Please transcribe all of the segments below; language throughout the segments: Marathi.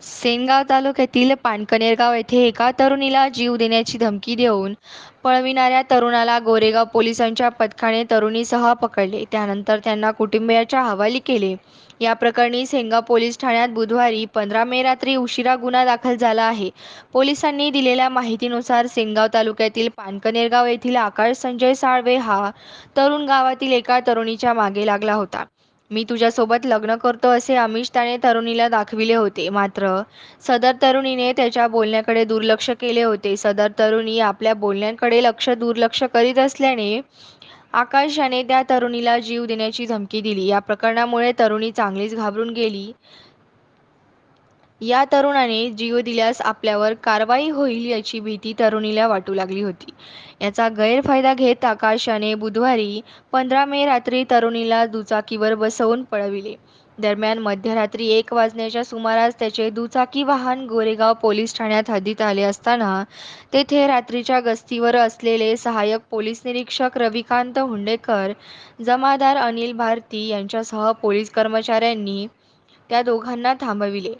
सेनगाव तालुक्यातील पाणकनेरगाव येथे एका तरुणीला जीव देण्याची धमकी देऊन पळविणाऱ्या तरुणाला गोरेगाव पोलिसांच्या पथकाने तरुणीसह पकडले. त्यानंतर त्यांना कुटुंबियाच्या हवाली केले. या प्रकरणी सेनगाव पोलीस ठाण्यात बुधवारी पंधरा मे रात्री उशिरा गुन्हा दाखल झाला आहे. पोलिसांनी दिलेल्या माहितीनुसार सेनगाव तालुक्यातील पानकनेरगाव येथील आकाश संजय साळवे हा तरुण गावातील एका तरुणीच्या मागे लागला होता. मी तुझ्यासोबत लग्न करतो असे आमिष त्याने तरुणीला दाखविले होते. मात्र सदर तरुणीने त्याच्या बोलण्याकडे दुर्लक्ष केले होते. सदर तरुणी आपल्या बोलण्याकडे लक्ष दुर्लक्ष करीत असल्याने आकाश याने त्या तरुणीला जीव देण्याची धमकी दिली. या प्रकरणामुळे तरुणी चांगलीच घाबरून गेली. या तरुणाने जीव दिल्यास आपल्यावर कारवाई होईल याची भीती तरुणीला वाटू लागली होती. याचा गैरफायदा घेत आकाशाने बुधवारी पंधरा मे रात्री तरुणीला दुचाकीवर बसवून पळविले. दरम्यान मध्यरात्री एक वाजण्याच्या सुमारास त्याचे दुचाकी वाहन गोरेगाव पोलीस ठाण्यात हद्दीत आले असताना तेथे रात्रीच्या गस्तीवर असलेले सहाय्यक पोलीस निरीक्षक रविकांत हुंडेकर जमादार अनिल भारती यांच्यासह पोलीस कर्मचाऱ्यांनी त्या दोघांना थांबविले.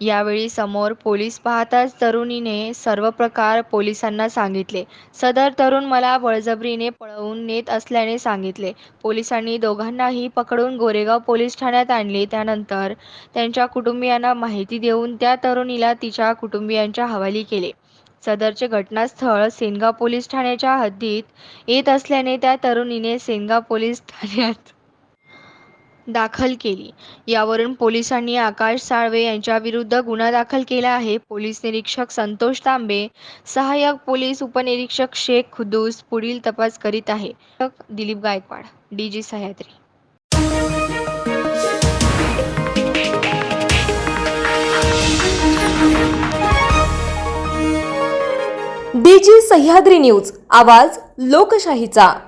यावेळी समोर पोलीस पाहताच तरुणीने सर्व प्रकार पोलिसांना सांगितले. सदर तरुण मला बळजबरीने पळवून नेत असल्याने सांगितले. पोलिसांनी दोघांनाही पकडून गोरेगाव पोलीस ठाण्यात आणले. त्यानंतर त्यांच्या कुटुंबियांना माहिती देऊन त्या तरुणीला तिच्या कुटुंबियांच्या हवाली केले. सदरचे घटनास्थळ सेनगाव पोलीस ठाण्याच्या हद्दीत येत असल्याने त्या तरुणीने सेनगाव पोलीस ठाण्यात दाखल केली. यावरून पोलिसांनी आकाश साळवे यांच्या विरुद्ध गुन्हा दाखल केला आहे. पोलीस निरीक्षक संतोष तांबे सहाय्यक पोलीस उपनिरीक्षक शेख खुदूस पुढील तपास करीत आहे. Dilip Gaikwad DG Sahyadri. DG Sahyadri news आवाज लोकशाहीचा.